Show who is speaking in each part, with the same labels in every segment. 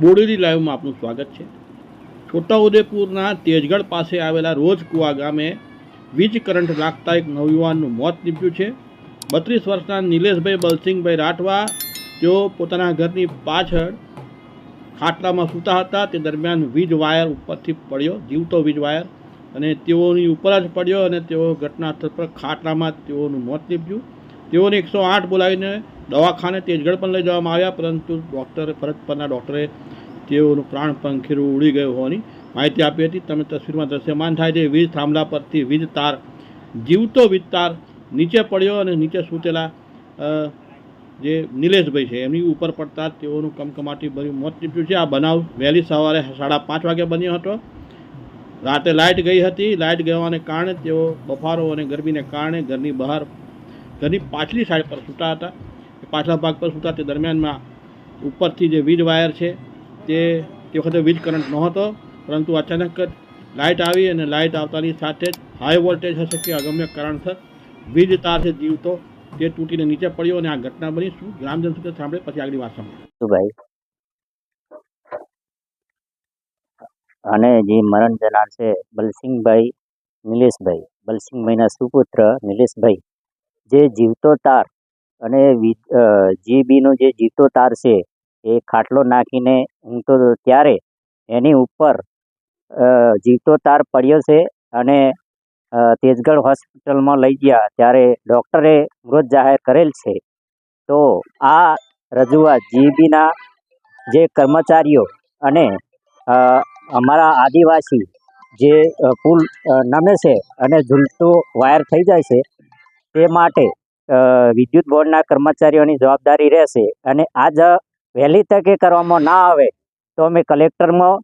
Speaker 1: બોડેલી લાઈવમાં આપનું સ્વાગત છે. છોટાઉદેપુરના તેજગઢ પાસે આવેલા રોજકુવા ગામે વીજ કરંટ લાગતા એક નવયુવાનનું મોત નીપજ્યું છે. બત્રીસ વર્ષના નિલેશભાઈ બલસિંહભાઈ રાઠવા તેઓ પોતાના ઘરની પાછળ ખાટલામાં સૂતા હતા. તે દરમિયાન વીજ વાયર ઉપરથી પડ્યો, જીવતો વીજ વાયર, અને તેઓની ઉપર જ પડ્યો અને તેઓ ઘટના સ્થળ પર ખાટલામાં તેઓનું મોત નીપજ્યું. તેઓને એકસો આઠ બોલાવીને દવાખાને તેજગઢ પણ લઈ જવામાં આવ્યા, પરંતુ ડૉક્ટર ફરજ પરના ડૉક્ટરે તેઓનું પ્રાણ પંખીરું ઉડી ગયું હોવાની માહિતી આપી હતી. તમે તસવીરમાં દ્રશ્યમાન થાય છે, વીજ થાંભલા પરથી વીજ તાર, જીવતો વીજ તાર નીચે પડ્યો અને નીચે સૂતેલા જે નિલેશભાઈ છે, એમની ઉપર પડતા તેઓનું કમકમાટી ભર્યું મોત નીપજ્યું છે. આ બનાવ વહેલી સવારે સાડા પાંચ વાગે બન્યો હતો. રાતે લાઇટ ગઈ હતી. લાઇટ ગવાને કારણે તેઓ બફારો અને ગરમીને કારણે ઘરની બહાર ઘરની પાછલી સાઈડ પર સૂતા હતા. પાછલા ભાગ પર સૂતા તે દરમિયાનમાં ઉપરથી જે વીજ વાયર છે તે તે વખતે વીજ કરંટ નહોતો, પરંતુ અચાનક જ લાઇટ આવી અને લાઇટ આવતાની સાથે જ હાઈ વોલ્ટેજ હશે કે અગમ્ય કારણસર વીજ તાર છે જીવતો તે તૂટીને નીચે પડ્યો અને આ ઘટના બની. શું ગ્રામજન સુધી સાંભળે પછી આગળ વાત સાંભળે
Speaker 2: ભાઈ? અને જે મરણ જનાર છે બલસિંહભાઈ, નિલેશભાઈ. બલસિંહભાઈના સુપુત્ર નિલેશભાઈ. જે જીવતો તાર અને જીબીનો જે જીવતો તાર છે, એ ખાટલો નાખીને ઊંઘતો તો ત્યારે એની ઉપર જીવતો તાર પડ્યો છે અને તેજગઢ હોસ્પિટલમાં લઈ ગયા ત્યારે ડૉક્ટરે મૃત જાહેર કરેલ છે. તો આ રજૂઆત જીબીના જે કર્મચારીઓ અને અમારા આદિવાસી જે પુલ નમે છે અને ઝૂલતો વાયર થઈ જાય છે તે માટે વિદ્યુત બોર્ડના કર્મચારીઓની જવાબદારી રહેશે અને આ જ વહેલી તકે કરવામાં ના આવે તો અમે કલેક્ટરમાં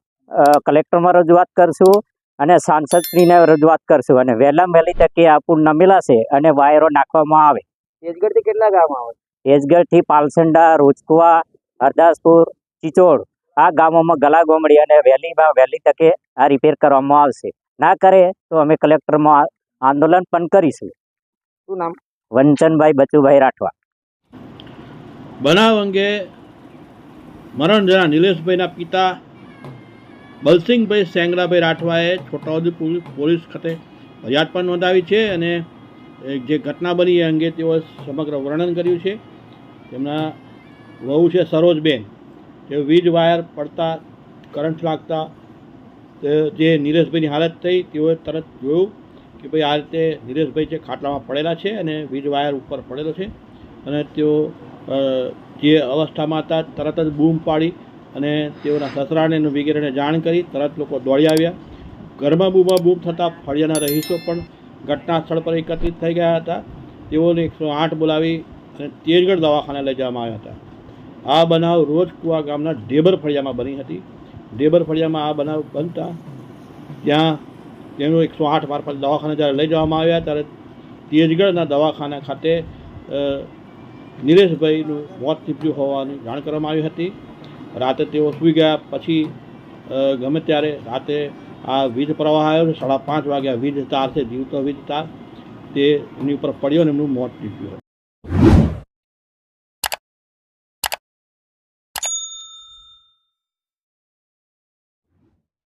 Speaker 2: કલેક્ટરમાં રજૂઆત કરશું અને સાંસદશ્રીને રજૂઆત કરશું અને વહેલામાં વહેલી તકે આ પુલ ન મિલાશે અને વાયરો નાખવામાં આવે.
Speaker 3: તેજગઢથી કેટલા ગામ આવે?
Speaker 2: તેજગઢથી પાલસંડા રોજકુવા હરદાસપુર ચિચોડ આ ગામોમાં ગલા ગોમડી અને વહેલીમાં વહેલી તકે આ રિપેર કરવામાં આવશે. ના કરે તો અમે કલેક્ટરમાં આંદોલન પણ કરીશું.
Speaker 3: શું નામ?
Speaker 2: વંચનભાઈ બચુભાઈ રાઠવા.
Speaker 1: બનાવ અંગે મરણ જણા નિલેશભાઈના પિતા બલસિંહભાઈ સેંગડાભાઈ રાઠવાએ છોટાઉદેપુર પોલીસ ખાતે ફરિયાદ પણ નોંધાવી છે અને જે ઘટના બની એ અંગે તેઓએ સમગ્ર વર્ણન કર્યું છે. તેમના વહુ છે સરોજબેન. તે વીજ વાયર પડતા કરંટ લાગતા તે જે નિલેશભાઈની હાલત થઈ તેઓએ તરત જોયું. કે ભાઈ આ રીતે નિલેશભાઈ છે ખાટલામાં પડેલા છે અને વીજ વાયર ઉપર પડેલો છે અને તેઓ જે અવસ્થામાં હતા તરત જ બૂમ પાડી અને તેઓના સસરાને વગેરેને જાણ કરી તરત લોકો દોડી આવ્યા. ઘરમાં બૂમા બૂમ થતાં ફળિયાના રહીશો પણ ઘટના સ્થળ પર એકત્રિત થઈ ગયા હતા. તેઓને એકસો આઠ બોલાવી અને તેજગઢ દવાખાને લઈ જવામાં આવ્યા હતા. આ બનાવ રોજ કુવા ગામના ઢેબર ફળિયામાં બની હતી. ઢેબર ફળિયામાં આ બનાવ બનતા ત્યાં તેનું એકસો આઠ મારફત દવાખાને જ્યારે લઈ જવામાં આવ્યા ત્યારે તેજગઢના દવાખાના ખાતે નિરેશભાઈનું મોત નીપજ્યું હોવાની જાણ કરવામાં આવી હતી. રાતે તેઓ સૂઈ ગયા પછી ગમે ત્યારે રાતે આ વીજ પ્રવાહ આવ્યો સાડા પાંચ વાગ્યા વીજ તાર છે જીવતો વીજ તાર, તે એની ઉપર પડ્યો અને એમનું મોત નીપજ્યું